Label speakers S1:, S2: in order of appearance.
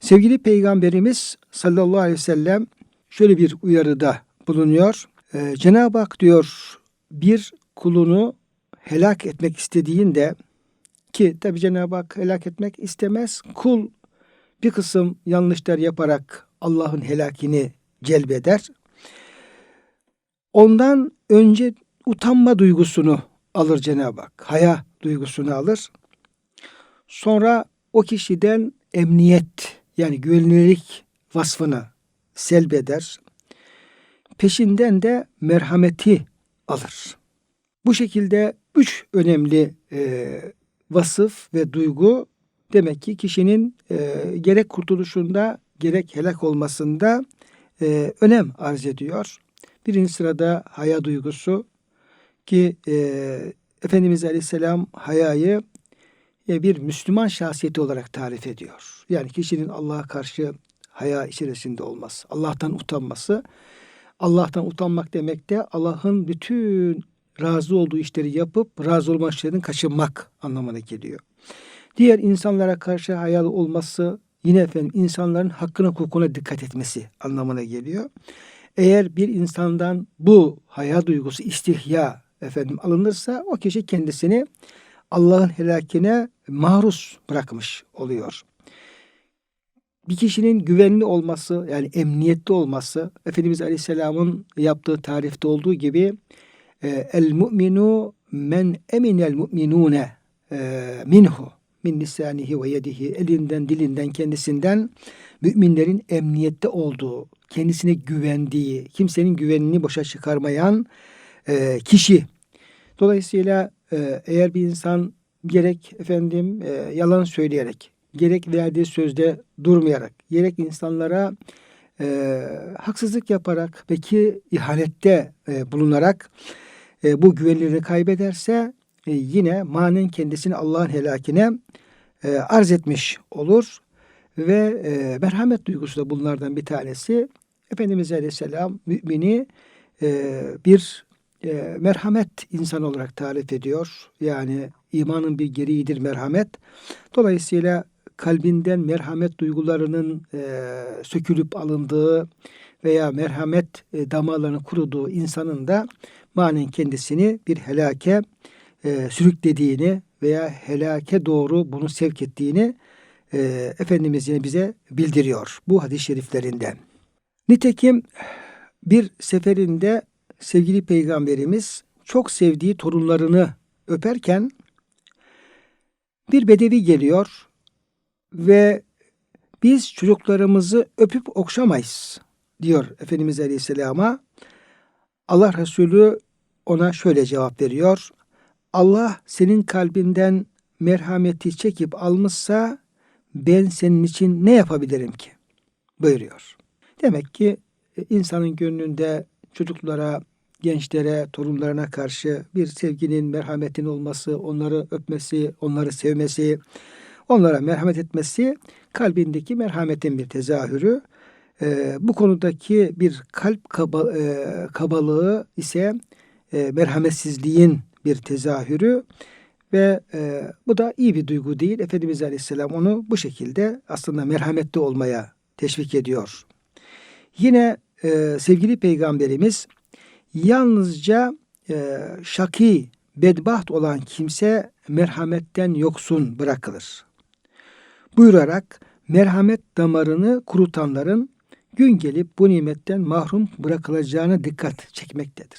S1: Sevgili Peygamberimiz sallallahu aleyhi ve sellem şöyle bir uyarıda bulunuyor. Ee, Cenab-ı Hak diyor bir kulunu helak etmek istediğinde ki tabi Cenab-ı Hak helak etmek istemez. Kul bir kısım yanlışlar yaparak Allah'ın helakini celbeder. Ondan önce utanma duygusunu alır Cenab-ı Hak. Haya duygusunu alır. Sonra o kişiden emniyet yani güvenilirlik vasfını selbeder. Peşinden de merhameti alır. Bu şekilde üç önemli e, vasıf ve duygu demek ki kişinin e, gerek kurtuluşunda gerek helak olmasında e, önem arz ediyor. Birinci sırada haya duygusu ki e, Efendimiz Aleyhisselam hayayı bir Müslüman şahsiyeti olarak tarif ediyor. Yani kişinin Allah'a karşı haya içerisinde olması, Allah'tan utanması. Allah'tan utanmak demek de Allah'ın bütün razı olduğu işleri yapıp razı olma işlerinden kaçınmak anlamına geliyor. Diğer insanlara karşı hayalı olması yine efendim insanların hakkına hukukuna dikkat etmesi anlamına geliyor. Eğer bir insandan bu haya duygusu istihya efendim alınırsa o kişi kendisini Allah'ın helakine maruz bırakmış oluyor. Bir kişinin güvenli olması yani emniyetli olması Efendimiz Aleyhisselam'ın yaptığı tarifte olduğu gibi e, el mu'minu men eminel mu'minune e, minhu min lisanihi ve yedihi elinden dilinden kendisinden müminlerin emniyette olduğu kendisine güvendiği kimsenin güvenini boşa çıkarmayan e, kişi. Dolayısıyla e, eğer bir insan gerek efendim e, yalan söyleyerek, gerek verdiği sözde durmayarak, gerek insanlara e, haksızlık yaparak, belki ihanette e, bulunarak e, bu güvenilirliğini kaybederse e, yine manen kendisini Allah'ın helakine e, arz etmiş olur. Ve e, merhamet duygusu da bunlardan bir tanesi. Efendimiz Aleyhisselam mümini e, bir e, merhamet insan olarak tarif ediyor. Yani imanın bir gereğidir merhamet. Dolayısıyla kalbinden merhamet duygularının e, sökülüp alındığı veya merhamet e, damarlarının kuruduğu insanın da manen kendisini bir helake e, sürüklediğini veya helake doğru bunu sevk ettiğini e, Efendimiz yine bize bildiriyor bu hadis-i şeriflerinden. Nitekim bir seferinde sevgili peygamberimiz çok sevdiği torunlarını öperken bir bedevi geliyor ve biz çocuklarımızı öpüp okşamayız diyor Efendimiz Aleyhisselam'a. Allah Resulü ona şöyle cevap veriyor. Allah senin kalbinden merhameti çekip almışsa ben senin için ne yapabilirim ki? buyuruyor. Demek ki e, insanın gönlünde çocuklara, gençlere, torunlarına karşı bir sevginin, merhametin olması, onları öpmesi, onları sevmesi, onlara merhamet etmesi kalbindeki merhametin bir tezahürü. Ee, bu konudaki bir kalp kaba, e, kabalığı ise e, merhametsizliğin bir tezahürü ve e, bu da iyi bir duygu değil. Efendimiz Aleyhisselam onu bu şekilde aslında merhametli olmaya teşvik ediyor. Yine e, sevgili peygamberimiz yalnızca e, şaki, bedbaht olan kimse merhametten yoksun bırakılır. Buyurarak merhamet damarını kurutanların gün gelip bu nimetten mahrum bırakılacağına dikkat çekmektedir.